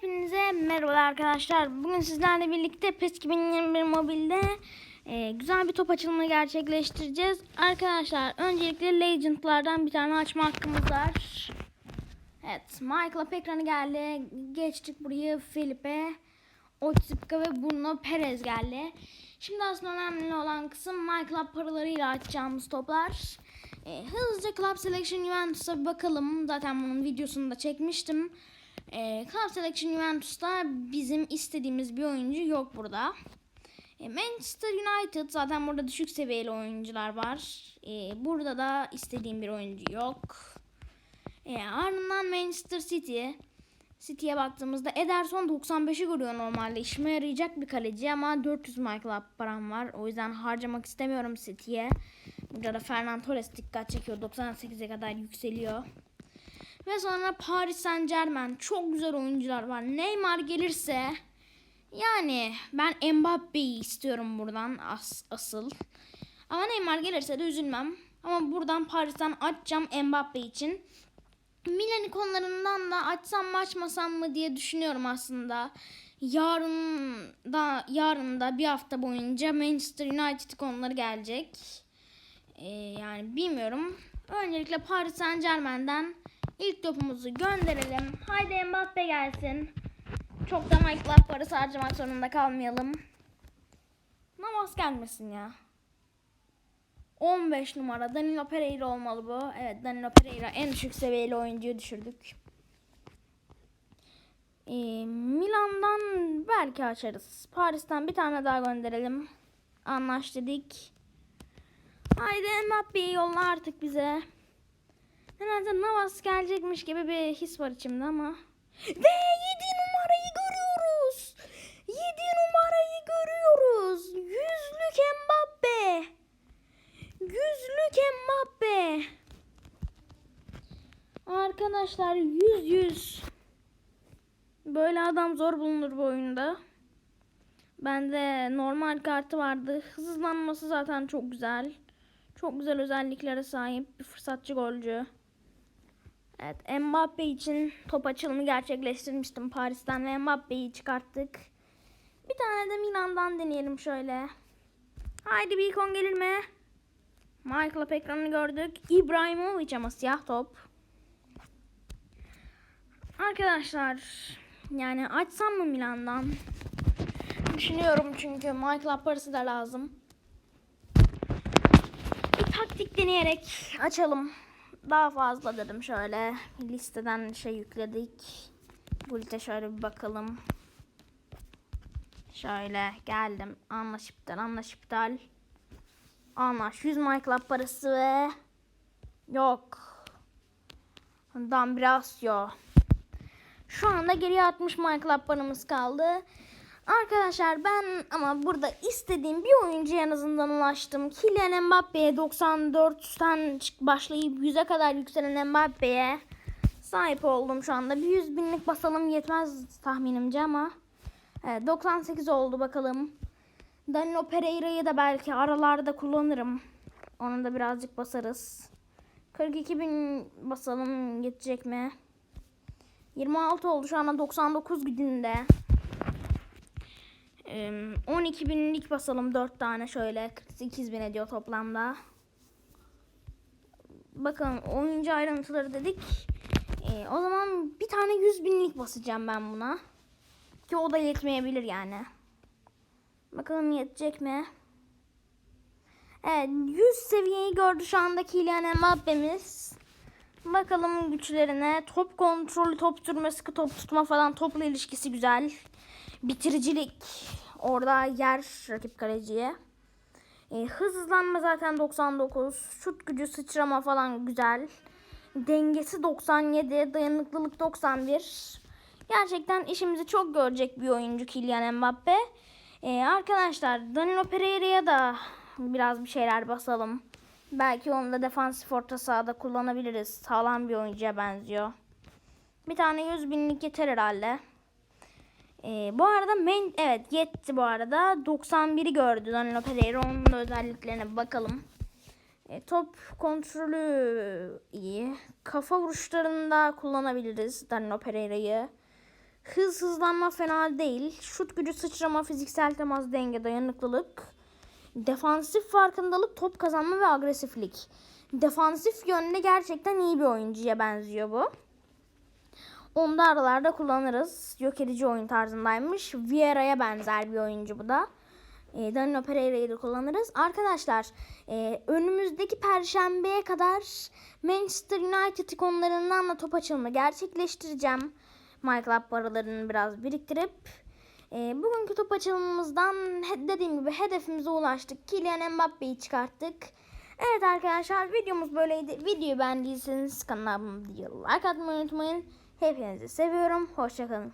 Hepinize merhaba arkadaşlar. Bugün sizlerle birlikte PES 2021 mobilde e, güzel bir top açılımı gerçekleştireceğiz. Arkadaşlar öncelikle Legend'lardan bir tane açma hakkımız var. Evet Michael'a ekranı geldi. Geçtik buraya Felipe, Otsipka ve Bruno Perez geldi. Şimdi aslında önemli olan kısım Michael'a paralarıyla açacağımız toplar. E, hızlıca Club Selection Juventus'a bakalım. Zaten bunun videosunu da çekmiştim. E, Club Selection Juventus'ta bizim istediğimiz bir oyuncu yok burada. E, Manchester United zaten burada düşük seviyeli oyuncular var. E, burada da istediğim bir oyuncu yok. E, ardından Manchester City. City'ye baktığımızda Ederson 95'i görüyor normalde. İşime yarayacak bir kaleci ama 400 Michael param var. O yüzden harcamak istemiyorum City'ye. Burada da Fernan Torres dikkat çekiyor. 98'e kadar yükseliyor. Ve sonra Paris Saint Germain. Çok güzel oyuncular var. Neymar gelirse yani ben Mbappe'yi istiyorum buradan as asıl. Ama Neymar gelirse de üzülmem. Ama buradan Paris'ten açacağım Mbappe için. Milan ikonlarından da açsam mı açmasam mı diye düşünüyorum aslında. Yarın da yarın da bir hafta boyunca Manchester United ikonları gelecek. Ee, yani bilmiyorum. Öncelikle Paris Saint Germain'den ilk topumuzu gönderelim. Haydi Mbappe gelsin. Çok da Michael parası harcamak zorunda kalmayalım. Navas gelmesin ya. 15 numara Danilo Pereira olmalı bu. Evet Danilo Pereira en düşük seviyeli oyuncuyu düşürdük. Ee, Milan'dan belki açarız. Paris'ten bir tane daha gönderelim. Anlaştık. Haydi Mbappe'yi yolla artık bize. Nedense Navas gelecekmiş gibi bir his var içimde ama. Ve 7 numarayı görüyoruz. 7 numarayı görüyoruz. Yüzlük Mbappe. Yüzlük Mbappe. Arkadaşlar yüz yüz. Böyle adam zor bulunur bu oyunda. Bende normal kartı vardı. Hızlanması zaten çok güzel. Çok güzel özelliklere sahip bir fırsatçı golcü. Evet Mbappe için top açılımı gerçekleştirmiştim Paris'ten ve Mbappe'yi çıkarttık. Bir tane de Milan'dan deneyelim şöyle. Haydi bir ikon gelir mi? Michael ekranını gördük. İbrahimovic ama siyah top. Arkadaşlar yani açsam mı Milan'dan? Düşünüyorum çünkü Michael parası da lazım. Bir taktik deneyerek açalım. Daha fazla dedim şöyle. Listeden şey yükledik. Bu liste şöyle bir bakalım. Şöyle geldim. Anlaş iptal, anlaş iptal. Anlaş 100 Michael parası ve yok. Yok. Şu anda geriye 60 Michael paramız kaldı. Arkadaşlar ben ama burada istediğim bir oyuncuya en azından ulaştım. Kylian Mbappe'ye 94'ten başlayıp 100'e kadar yükselen Mbappe'ye sahip oldum şu anda. Bir 100 binlik basalım yetmez tahminimce ama. Evet, 98 oldu bakalım. Danilo Pereira'yı da belki aralarda kullanırım. Onu da birazcık basarız. 42 bin basalım yetecek mi? 26 oldu şu anda 99 günde. 12 binlik basalım 4 tane şöyle 48 bin ediyor toplamda. Bakın oyuncu ayrıntıları dedik. Ee, o zaman bir tane 100 binlik basacağım ben buna. Ki o da yetmeyebilir yani. Bakalım yetecek mi? Evet 100 seviyeyi gördü şu anda Kylian Mbappe'miz. Bakalım güçlerine. Top kontrolü, top sürme, sıkı top tutma falan topla ilişkisi güzel. Bitiricilik orada yer rakip kaleciye. E, hızlanma zaten 99. Şut gücü, sıçrama falan güzel. Dengesi 97, dayanıklılık 91. Gerçekten işimizi çok görecek bir oyuncu Kylian Mbappe. E, arkadaşlar Danilo Pereira'ya da biraz bir şeyler basalım. Belki onu da defansif orta sahada kullanabiliriz. Sağlam bir oyuncuya benziyor. Bir tane 100 binlik yeter herhalde. Ee, bu arada men evet yetti bu arada. 91'i gördü Danilo Pereira. Onun da özelliklerine bakalım. E, top kontrolü iyi. Kafa vuruşlarında kullanabiliriz Danilo Pereira'yı. Hız hızlanma fena değil. Şut gücü sıçrama, fiziksel temas, denge, dayanıklılık. Defansif farkındalık, top kazanma ve agresiflik. Defansif yönde gerçekten iyi bir oyuncuya benziyor bu. Onu da aralarda kullanırız. Yok edici oyun tarzındaymış. Vieira'ya benzer bir oyuncu bu da. E, Danilo Pereira'yı da kullanırız. Arkadaşlar e, önümüzdeki perşembeye kadar Manchester United ikonlarından da top açılımı gerçekleştireceğim. MyClub paralarını biraz biriktirip. E, bugünkü top açılımımızdan dediğim gibi hedefimize ulaştık. Kylian Mbappe'yi çıkarttık. Evet arkadaşlar videomuz böyleydi. Videoyu beğendiyseniz kanalıma like atmayı unutmayın. Hepinizi seviyorum. Hoşçakalın.